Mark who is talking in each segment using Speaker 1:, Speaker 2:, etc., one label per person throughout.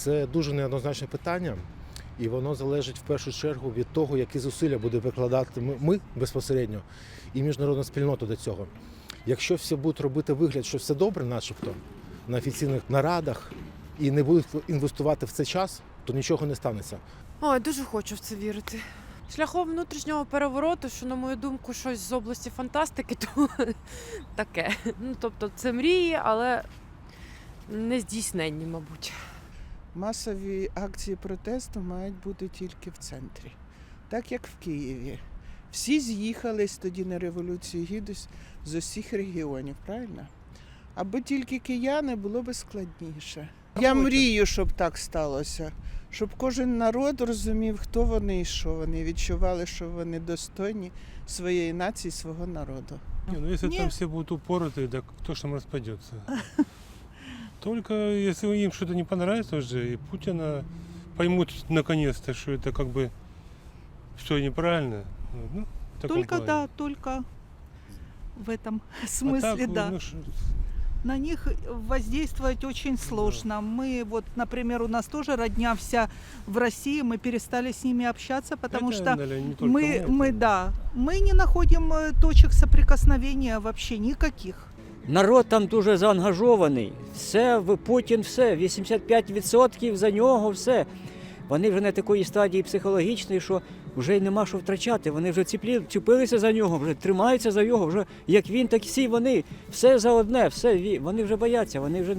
Speaker 1: Це дуже неоднозначне питання, і воно залежить в першу чергу від того, які зусилля буде викладати ми, ми безпосередньо і міжнародна спільнота до цього. Якщо всі будуть робити вигляд, що все добре, начебто, на офіційних нарадах, і не будуть інвестувати в це час, то нічого не станеться.
Speaker 2: Ой, дуже хочу в це вірити. Шляхом внутрішнього перевороту, що, на мою думку, щось з області фантастики, то таке. Ну, тобто, це мрії, але не здійсненні, мабуть.
Speaker 3: Масові акції протесту мають бути тільки в центрі, так як в Києві. Всі з'їхались тоді на Революцію Гідності з усіх регіонів, правильно? Аби тільки кияни було би складніше. Я мрію, щоб так сталося, щоб кожен народ розумів, хто вони і що вони, відчували, що вони достойні своєї нації, свого народу.
Speaker 4: Не, ну
Speaker 3: Не.
Speaker 4: там все будут упороты, так кто ж там распадется? Только если им что-то не понравится уже, и Путина поймут наконец-то, что это как бы все неправильно. Ну,
Speaker 5: Только
Speaker 4: плане.
Speaker 5: да, только в этом
Speaker 4: А
Speaker 5: смысле,
Speaker 4: так,
Speaker 5: да.
Speaker 4: ну, ш-
Speaker 5: На них воздействовать очень сложно. Мы вот, например, у нас тоже родня вся в России, мы перестали с ними общаться, потому
Speaker 4: это,
Speaker 5: что
Speaker 4: наверное,
Speaker 5: мы, мы,
Speaker 4: это.
Speaker 5: да, мы не находим э, точек соприкосновения вообще никаких.
Speaker 6: Народ там дуже заангажований. Все, Путін, все, 85% за нього, все. Вони вже на такої стадії психологічної, що вже й нема що втрачати. Вони вже ціплі, чіпилися за нього, вже тримаються за його, вже як він, так і всі вони. Все за одне, все, вони вже бояться, вони вже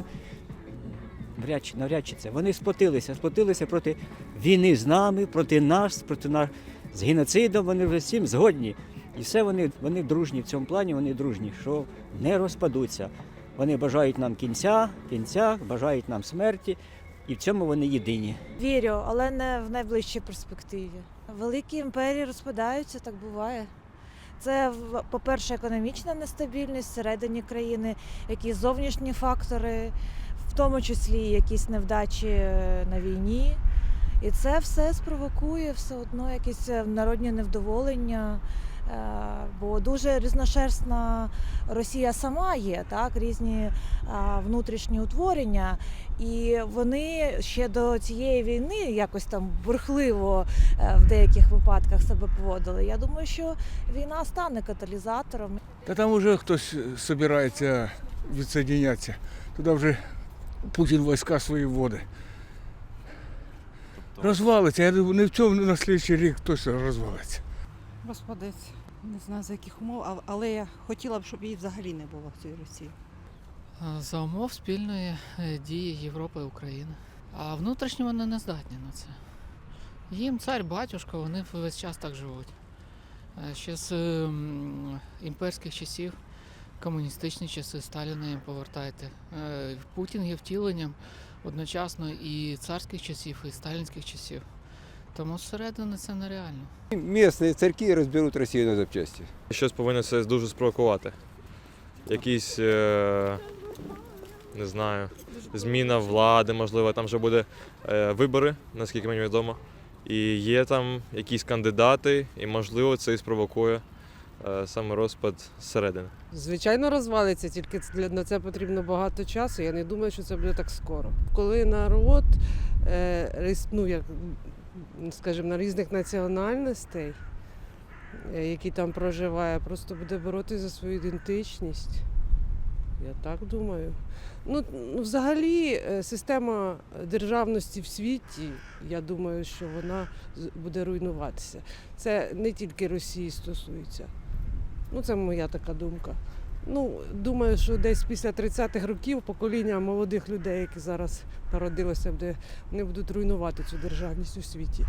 Speaker 6: навряд чи, навряд чи це. Вони сплотилися, сплотилися проти війни з нами, проти нас, проти нас з геноцидом, вони вже всім згодні. І все вони, вони дружні в цьому плані, вони дружні, що не розпадуться. Вони бажають нам кінця, кінця, бажають нам смерті, і в цьому вони єдині.
Speaker 7: Вірю, але не в найближчій перспективі. Великі імперії розпадаються, так буває. Це, по-перше, економічна нестабільність всередині країни, якісь зовнішні фактори, в тому числі якісь невдачі е, на війні. І це все спровокує все одно якісь е, народні невдоволення. Е, Бо дуже різношерстна Росія сама є, так, різні внутрішні утворення. І вони ще до цієї війни якось там бурхливо е, в деяких випадках себе поводили. Я думаю, що війна стане каталізатором.
Speaker 8: Та там вже хтось збирається відсоединятися. Туди вже Путін війська свої вводить. Розвалиться. Я думаю, не в цьому на слідчий рік точно розвалиться.
Speaker 9: Розпадеться. Не знаю за яких умов, але я хотіла б, щоб її взагалі не було в цій Росії.
Speaker 10: За умов спільної е, дії Європи і України. А внутрішні вони не здатні на це. Їм цар, батюшка, вони весь час так живуть. Е, Ще з ем, імперських часів, комуністичні часи, Сталіна їм повертайте. Е, Путін є втіленням одночасно і царських часів, і сталінських часів. Тому зсередини це нереально.
Speaker 11: Місні церкви розберуть Росію на запчасті.
Speaker 12: Щось повинно це дуже спровокувати. Якісь, е, не знаю, зміна влади, можливо, там вже буде е, вибори, наскільки мені відомо. І є там якісь кандидати, і можливо це і спровокує е, саме розпад зсередини.
Speaker 13: Звичайно, розвалиться, тільки для- на це потрібно багато часу. Я не думаю, що це буде так скоро. Коли народ, ну, як, скажімо, на різних національностей, е, які там проживає, просто буде боротися за свою ідентичність. Я так думаю. Ну, ну, взагалі, е, система державності в світі, я думаю, що вона буде руйнуватися. Це не тільки Росії стосується. Ну, це моя така думка. Ну, думаю, що десь після 30-х років покоління молодих людей, які зараз народилося, вони будуть руйнувати цю державність у світі.